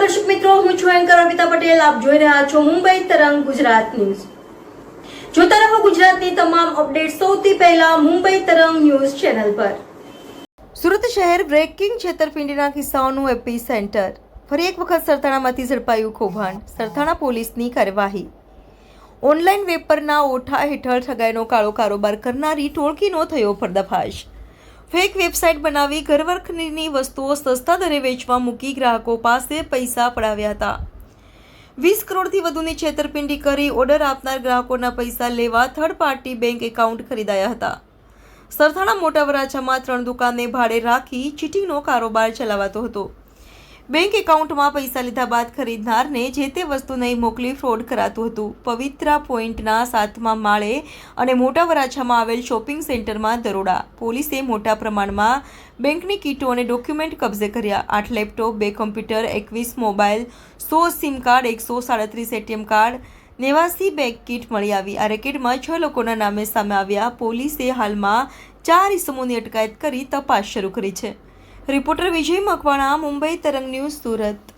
મિત્રો, હું છું એન્કર અમિતા પટેલ. આપ જોઈ રહ્યા છો મુંબઈ તરંગ ગુજરાત ન્યૂઝ. જોતા રહો ગુજરાતની તમામ અપડેટ સૌથી પહેલા મુંબઈ તરંગ ન્યૂઝ ચેનલ પર. સુરત શહેર બ્રેકિંગ છેતરપિંડીના કિસ્સાઓનું એપી સેન્ટર. ફરી એક વખત સરથાણામાંથી ઝડપાયું કૌભાંડ. સરથાણા પોલીસની કાર્યવાહી. ઓનલાઈન વેપરના ઓઠા હેઠળ ઠગાઈનો કાળો કારોબાર કરનારી ટોળકીનો થયો પર્દાફાશ. ફેક વેબસાઇટ બનાવી ઘરવખરીની વસ્તુઓ સસ્તા દરે વેચવા મૂકી ગ્રાહકો પાસે પૈસા પડાવ્યા હતા. વીસ કરોડથી વધુની છેતરપિંડી કરી ઓર્ડર આપનાર ગ્રાહકોના પૈસા લેવા થર્ડ પાર્ટી બેંક એકાઉન્ટ ખરીદાયા હતા. સરથાણા મોટા વરાછામાં ત્રણ દુકાને ભાડે રાખી ચીટિંગનો કારોબાર ચલાવાતો હતો. બેંક એકાઉન્ટમાં પૈસા લીધા બાદ ખરીદનારને જે તે વસ્તુ નહીં મોકલી ફ્રોડ કરાતું હતું. પવિત્રા પોઈન્ટના સાતમા માળે અને મોટા વરાછામાં આવેલ શોપિંગ સેન્ટરમાં દરોડા. પોલીસે મોટા પ્રમાણમાં બેંકની કીટો અને ડોક્યુમેન્ટ કબજે કર્યા. આઠ લેપટોપ, બે કમ્પ્યુટર, એકવીસ મોબાઈલ, સો સિમ કાર્ડ, એકસો સાડત્રીસ એટીએમ કાર્ડ, નેવાસી બેગ કીટ મળી આવી. આ રેકેટમાં છ લોકોના નામે સામે આવ્યા. પોલીસે હાલમાં ચાર ઇસમોની અટકાયત કરી તપાસ શરૂ કરી છે. રિપોર્ટર વિજય મકવાણા મુંબઈ તરંગ ન્યૂઝ સુરત.